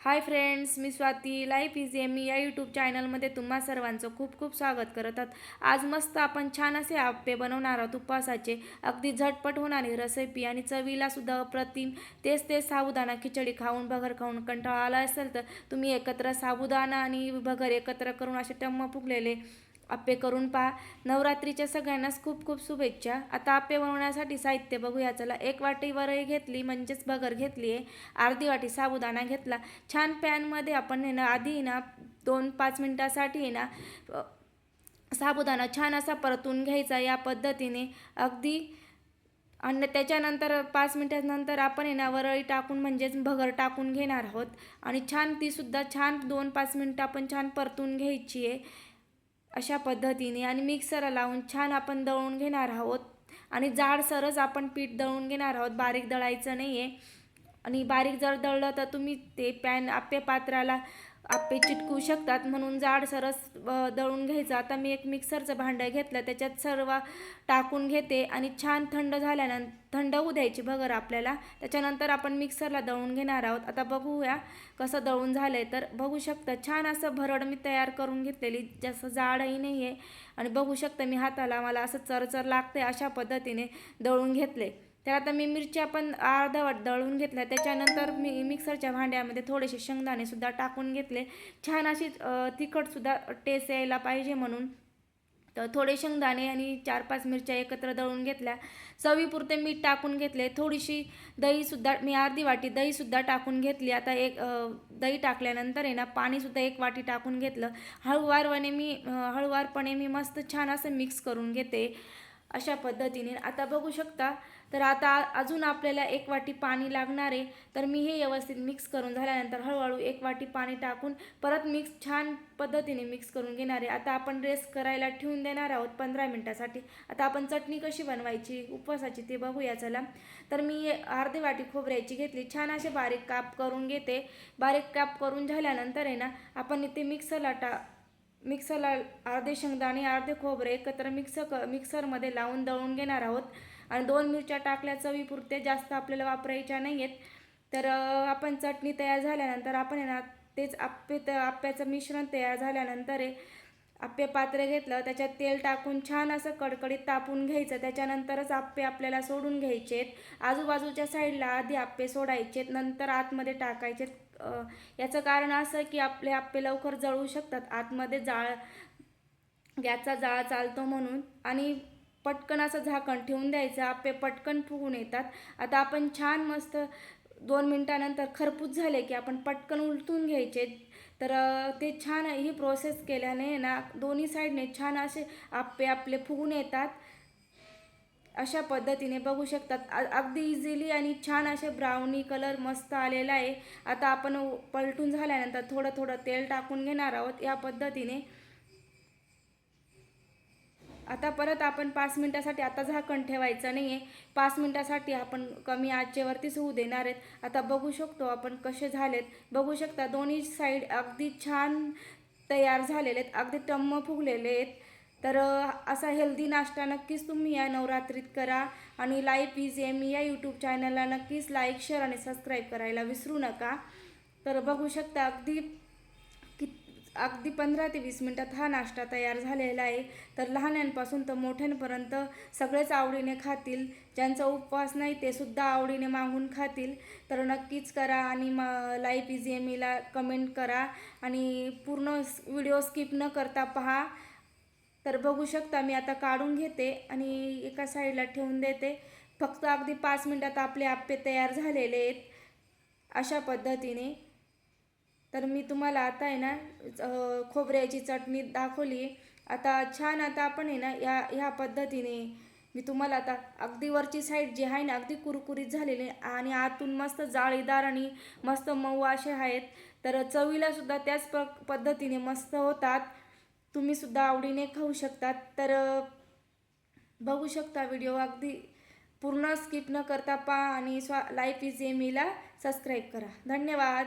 हाय friends मी Swati. Life is M मी या यूट्यूब चॅनलमध्ये तुम्हा सर्वांचं खूप खूप स्वागत करत आहात. आज मस्त आपण छान असे आप्पे बनवणार आहोत उपवासाचे. अगदी झटपट होणारी रेसिपी आणि चवीला सुद्धा अप्रतिम तेच तेच साबुदाणा खिचडी खाऊन भगर खाऊन कंटाळा आला असेल तर तुम्ही एकत्र साबुदाणा आणि भगर एकत्र करून असे टम्म फुगलेले आप्पे करून पहा. नवरात्रीच्या सगळ्यांनाच खूप खूप शुभेच्छा. आता आप्पे बनवण्यासाठी साहित्य बघूया चला एक वाटी वरळी घेतली म्हणजेच बगर घेतली आहे. अर्धी वाटी साबुदाणा घेतला. छान पॅनमध्ये आपण हे ना आधी ना दोन पाच मिनटासाठी आहे ना साबुदाणा छान असा परतून घ्यायचा या पद्धतीने. अगदी आणि त्याच्यानंतर पाच मिनटानंतर आपण आहे ना वरळी टाकून म्हणजेच भगर टाकून घेणार आहोत. आणि छान तीसुद्धा छान दोन पाच मिनटं आपण छान परतून घ्यायची आहे. अशा पद्धतीने आणि मिक्सरला लावून छान आपण दळून घेणार आहोत. आणि जाडसरच आपण पीठ दळून घेणार आहोत. बारीक दळायचं नाही आहे आणि बारीक जर दळलं तर तुम्ही ते पॅन आप्पे पात्राला आप्पे चिटकू शकतात. म्हणून जाड सरस दळून घ्यायचं. आता मी एक मिक्सरचं भांडं घेतलं. त्याच्यात सर्व टाकून घेते आणि छान थंड झाल्यानंतर थंड होऊ द्यायची बगर आपल्याला. त्याच्यानंतर आपण मिक्सरला दळून घेणार आहोत. आता बघूया कसं दळून झालं आहे तर बघू शकतं छान असं भरड मी तयार करून घेतलेली. जास्त जाडही नाही आहे आणि बघू शकतं मी हाताला मला असं चरचर लागते अशा पद्धतीने दळून घेतले तर आता मी मिरच्या पण अर्धवट दळून घेतल्या. त्याच्यानंतर मी मिक्सरच्या भांड्यामध्ये थोडेसे शेंगदाणेसुद्धा टाकून घेतले. छान अशी तिखटसुद्धा टेस्ट यायला पाहिजे म्हणून. तर थोडे शेंगदाणे आणि चार पाच मिरच्या एकत्र दळून घेतल्या. चवीपुरते मीठ टाकून घेतले. थोडीशी दहीसुद्धा मी अर्धी वाटी दहीसुद्धा टाकून घेतली. आता एक दही टाकल्यानंतर आहे ना पाणीसुद्धा एक वाटी टाकून घेतलं. हळूवारपणे मी हळूवारपणे मी मस्त छान असं मिक्स करून घेते. अशा पद्धतीने. आता बघू शकता तर आता अजून आपल्याला एक वाटी पाणी लागणार आहे. तर मी हे व्यवस्थित मिक्स करून झाल्यानंतर हळूहळू एक वाटी पाणी टाकून परत मिक्स छान पद्धतीने मिक्स करून घेणार आहे. आता आपण रेस्ट करायला ठेवून देणार आहोत पंधरा मिनटासाठी. आता आपण चटणी कशी बनवायची उपवासाची ते बघूया चला. तर मी अर्धी वाटी खोबऱ्याची घेतली. छान असे बारीक काप करून घेते. बारीक काप करून झाल्यानंतर आहे ना आपण इथे मिक्सरला टा मिक्सरला अर्धे शेंगदाणे अर्धे खोबरे एकत्र मिक्स क मिक्सरमध्ये लावून दळून घेणार आहोत. आणि दोन मिरच्या टाकल्या चवीपुरते जास्त आपल्याला वापरायच्या नाही आहेत तर आपण चटणी तयार झाल्यानंतर आपण आहे ना तेच आप्पे त आप्याचं मिश्रण तयार झाल्यानंतर आहे आप्पे पात्र घेतलं त्याच्यात तेल टाकून छान असं कडकडीत तापून घ्यायचं. त्याच्यानंतरच आप्पे आपल्याला सोडून घ्यायचे आहेत आजूबाजूच्या साईडला आधी आप्पे सोडायचे नंतर आतमध्ये टाकायचे याचं कारण असं की आपले आप्पे लवकर जळू शकतात. आतमध्ये जाळ गॅसचा जाळ चालतो म्हणून. आणि पटकन असं झाकण ठेवून द्यायचं. आप्पे पटकन फुगून येतात. आता आपण छान मस्त दोन मिनटानंतर खरपूस झाले की आपण पटकन उलटून घ्यायचे. तर ते छान ही प्रोसेस केल्याने ना दोन्ही साईडने छान असे आप्पे आपले फुगून येतात. अशा पद्धतीने बघू शकतात. अगदी इझिली आणि छान असे ब्राउनी कलर मस्त आलेला आहे. आता आपण पलटून झाल्यानंतर थोडं थोडं तेल टाकून घेणार आहोत. या पद्धतीने. आता परत आपण पाच मिनटासाठी आता झाकण ठेवायचं नाही आहे पाच मिनटासाठी आपण कमी आचेवरतीच होऊ देणार आहेत. आता बघू शकतो आपण कसे झालेत. बघू शकता दोन्ही साईड अगदी छान तयार झालेले आहेत. अगदी टम्म फुगलेले आहेत. तर असा हेल्दी नाश्ता नक्कीच तुम्ही या नवरात्रीत करा आणि लाईफ इज एम या यूट्यूब चॅनलला नक्कीच लाईक शेअर आणि सबस्क्राईब करायला विसरू नका. तर बघू शकता अगदी कित अगदी पंधरा ते वीस मिनटात हा नाश्ता तयार झालेला आहे. तर लहानांपासून तर मोठ्यांपर्यंत सगळेच आवडीने खातील. ज्यांचा उपवास नाही ते सुद्धा आवडीने मागून खातील. तर नक्कीच करा आणि म लाईफ इझी एम ईला कमेंट करा आणि पूर्ण व्हिडिओ स्किप न करता पहा. तर बघू शकता मी आता काढून घेते आणि एका साईडला ठेवून देते. फक्त अगदी पाच मिनटात आपले आप्पे तयार झालेले आहेत अशा पद्धतीने. तर मी तुम्हाला आता आहे ना खोबऱ्याची चटणी दाखवली. आता छान आता आपण आहे ना या ह्या पद्धतीने मी तुम्हाला आता अगदी वरची साईड जी आहे ना अगदी कुरकुरीत झालेली आहे आणि आतून मस्त जाळीदार आणि मस्त मऊ असे आहेत. तर चवीला सुद्धा त्याच प पद्धतीने मस्त होतात. तुम्ही सुद्धा आवडीने खाऊ शकतात. तर बघू शकता व्हिडिओ. अगदी पूर्ण स्किप न करता पहा आणि स्वा लाईफ इज एमीला सबस्क्राईब करा. धन्यवाद.